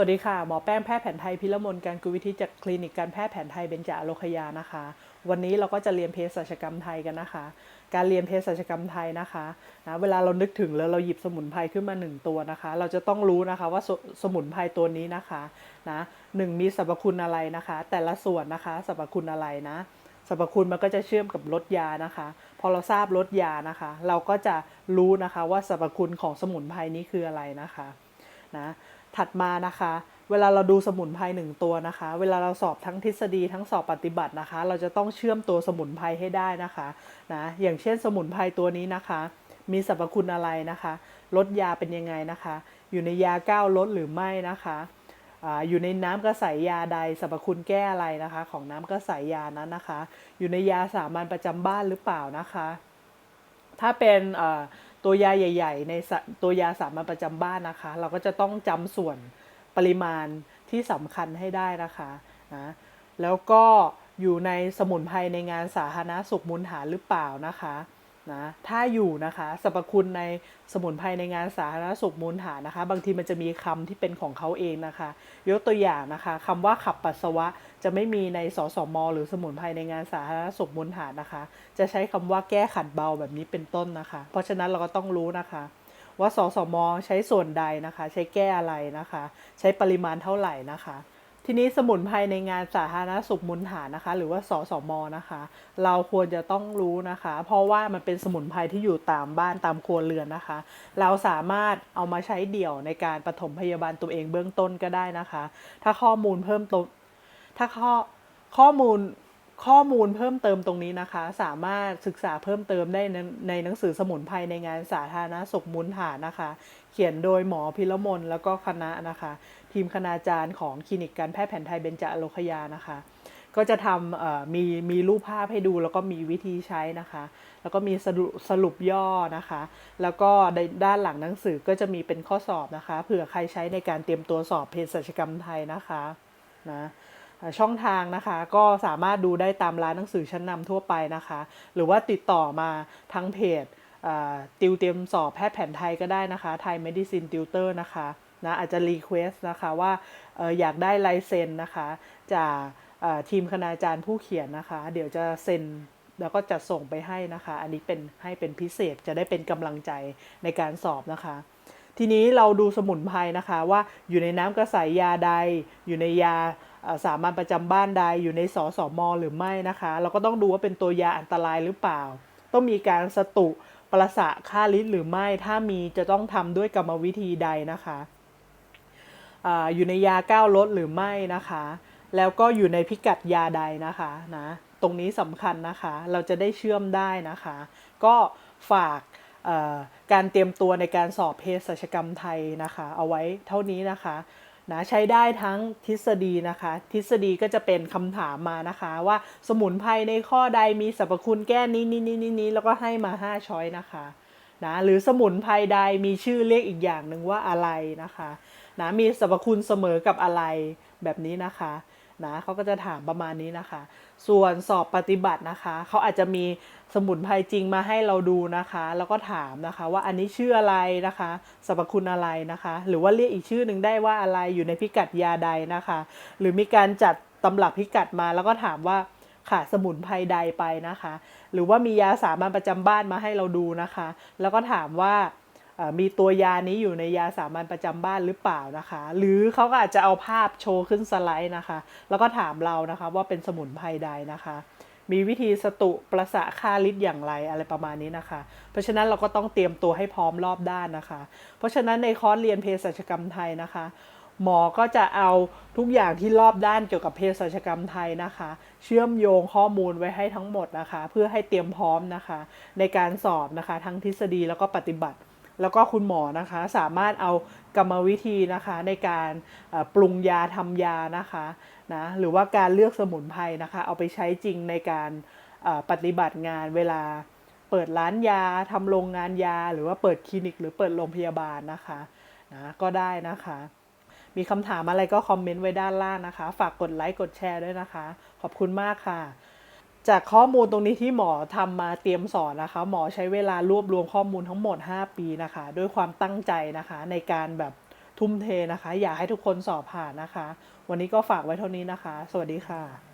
วัสดีค่ะ หมอแป้งแพทย์แผนไทยพิรมนการกุวิทิตจากคลินิกการแพทย์แผนไทยเบญจอโลคยานะคะ วันนี้เราก็จะเรียนเภสัชกรรมไทยกันนะคะ การเรียนเภสัชกรรมไทยนะคะนะเวลาเรานึกถึงแล้วเราหยิบสมุนไพรขึ้นมาหนึ่งตัวนะคะ เราจะต้องรู้นะคะว่าสสมุนไพรตัวนี้นะคะนะหนึ่งมีสรรพคุณอะไรนะคะ แต่ละส่วนนะคะสรรพคุณอะไรนะสรรพคุณมันก็จะเชื่อมกับรสยานะคะ พอเราทราบรสยานะคะ เราก็จะรู้นะคะว่าสรรพคุณของสมุนไพรนี้คืออะไรนะคะ นะ ถัดมานะคะ เวลาเราดูสมุนไพรหนึ่งตัวนะคะ เวลาเราสอบทั้งทฤษฎีทั้งสอบปฏิบัตินะคะ เราจะต้องเชื่อมตัวสมุนไพรให้ได้นะคะนะอย่างเช่นสมุนไพรตัวนี้นะคะ มีสรรพคุณอะไรนะคะลดยาเป็นยังไงนะคะ อยู่ในยาก้าวลดหรือไม่นะคะอยู่ในน้ำกระใสยาใดสรรพคุณแก้อะไรนะคะ ของน้ำกระใสยานั้นนะคะ อยู่ในยาสามัญประจำบ้านหรือเปล่านะคะ ถ้าเป็นอ ตัวยาใหญ่ ๆ ในตัวยาสามัญประจำบ้านนะคะ เราก็จะต้องจำส่วนปริมาณที่สำคัญให้ได้นะคะนะแล้วก็อยู่ในสมุนไพรในงานสาธารณสุขมูลฐานหรือเปล่านะคะ นะถ้าอยู่นะคะสรรพคุณในสมุนไพรในงานสาธารณสุขมูลฐานนะคะ บางทีมันจะมีคำที่เป็นของเขาเองนะคะ ยกตัวอย่างนะคะคำว่าขับปัสสาวะจะไม่มีในสสม หรือสมุนไพรในงานสาธารณสุขมูลฐานนะคะ จะใช้คำว่าแก้ขัดเบาแบบนี้เป็นต้นนะคะ เพราะฉะนั้นเราก็ต้องรู้นะคะ ว่าสสม ใช้ส่วนใดนะคะ ใช้แก้อะไรนะคะ ใช้ปริมาณเท่าไหร่นะคะ ทีนี้สมุนไพรในงานสาธารณสุขมูลฐานนะคะ หรือว่าสสมนะคะ เราควรจะต้องรู้นะคะ เพราะว่ามันเป็นสมุนไพรที่อยู่ตามบ้านตามครัวเรือนนะคะ เราสามารถเอามาใช้เดี่ยวในการปฐมพยาบาลตัวเองเบื้องต้นก็ได้นะคะ ถ้าข้อมูลเพิ่มตถ้าข้อข้อมูล ข้อมูลเพิ่มเติมตรงนี้นะคะ สามารถศึกษาเพิ่มเติมได้ในในหนังสือสมุนไพรในงานสาธารณสุขมูลฐานนะคะ เขียนโดยหมอพิรมนแล้วก็คณะนะคะ ทีมคณาจารย์ของคลินิกการแพทย์แผนไทยเบญจอโลคยานะคะ ก็จะทำมีมีรูปภาพให้ดูแล้วก็มีวิธีใช้นะคะ แล้วก็มีสรุปสรุปย่อนะคะ แล้วก็ในด้านหลังหนังสือก็จะมีเป็นข้อสอบนะคะเผื่อใครใช้ในการเตรียมตัวสอบเภสัชกรรมไทยนะคะนะ ช่องทางนะคะ ก็สามารถดูได้ตามร้านหนังสือชั้นนำทั่วไปนะคะ หรือว่าติดต่อมาทั้งเพจติวเตรียมสอบแพทย์แผนไทยก็ได้นะคะไทย Medicine Tutor นะคะนะอาจจะรีเควสนะคะว่าอออยากได้ลายเซ็นนะคะจากทีมคณาจารย์ผู้เขียนนะคะ เดี๋ยวจะเซ็นแล้วก็จะส่งไปให้นะคะ อันนี้เป็นให้เป็นพิเศษจะได้เป็นกำลังใจในการสอบนะคะ ทีนี้เราดูสมุนไพรนะคะว่าอยู่ในน้ำกระใสยยาใดอยู่ในยา สามัญประจำบ้านใดอยู่ในสสมหรือไม่นะคะ เราก็ต้องดูว่าเป็นตัวยาอันตรายหรือเปล่า ต้องมีการสตุประสะฆ่าลิดหรือไม่ถ้ามีจะต้องทำด้วยกรรมวิธีใดนะคะออยู่ในยาก้าวลดหรือไม่นะคะ แล้วก็อยู่ในพิกัดยาใดนะคะนะตรงนี้สำคัญนะคะ เราจะได้เชื่อมได้นะคะ ก็ฝากการเตรียมตัวในการสอบเภสัชกรรมไทยนะคะ เอาไว้เท่านี้นะคะ นะใช้ได้ทั้งทฤษฎีนะคะ ทฤษฎีก็จะเป็นคำถามมานะคะว่าสมุนไพรในข้อใดมีสรรพคุณแก้นี้นี้นี้นี้นี้แล้วก็ให้มา 5 ช้อยนะคะนะหรือสมุนไพรใดมีชื่อเรียกอีกอย่างหนึ่งว่าอะไรนะคะนะมีสรรพคุณเสมอกับอะไรแบบนี้นะคะ นะเขาก็จะถามประมาณนี้นะคะ ส่วนสอบปฏิบัตินะคะ เขาอาจจะมีสมุนไพรจริงมาให้เราดูนะคะ แล้วก็ถามนะคะว่าอันนี้ชื่ออะไรนะคะสรรพคุณอะไรนะคะ หรือว่าเรียกอีกชื่อหนึ่งได้ว่าอะไรอยู่ในพิกัดยาใดนะคะ หรือมีการจัดตำรับพิกัดมาแล้วก็ถามว่าขาดสมุนไพรใดไปนะคะ หรือว่ามียาสามัญประจำบ้านมาให้เราดูนะคะ แล้วก็ถามว่า มีตัวยานี้อยู่ในยาสามัญประจำบ้านหรือเปล่านะคะ หรือเขาก็อาจจะเอาภาพโชว์ขึ้นสไลด์นะคะ แล้วก็ถามเรานะคะว่าเป็นสมุนไพรใดนะคะ มีวิธีสตุประสะค่าลิตอย่างไรอะไรประมาณนี้นะคะ เพราะฉะนั้นเราก็ต้องเตรียมตัวให้พร้อมรอบด้านนะคะ เพราะฉะนั้นในคอร์สเรียนเภสัชกรรมไทยนะคะหมอก็จะเอาทุกอย่างที่รอบด้านเกี่ยวกับเภสัชกรรมไทยนะคะ เชื่อมโยงข้อมูลไว้ให้ทั้งหมดนะคะ เพื่อให้เตรียมพร้อมนะคะ ในการสอบนะคะ ทั้งทฤษฎีแล้วก็ปฏิบัติ แล้วก็คุณหมอนะคะสามารถเอากรรมวิธีนะคะในการปรุงยาทำยานะคะนะหรือว่าการเลือกสมุนไพรนะคะเอาไปใช้จริงในการปฏิบัติงานเวลาเปิดร้านยาทำโรงงานยา หรือว่าเปิดคลินิก หรือเปิดโรงพยาบาลนะคะนะก็ได้นะคะ มีคำถามอะไรก็คอมเมนต์ไว้ด้านล่างนะคะ ฝากกดไลค์กดแชร์ด้วยนะคะ ขอบคุณมากค่ะ จากข้อมูลตรงนี้ที่หมอทำมาเตรียมสอนนะคะ หมอใช้เวลารวบรวมข้อมูลทั้งหมด 5 ปีนะคะ ด้วยความตั้งใจนะคะ ในการแบบทุ่มเทนะคะ อยากให้ทุกคนสอบผ่านนะคะ วันนี้ก็ฝากไว้เท่านี้นะคะ สวัสดีค่ะ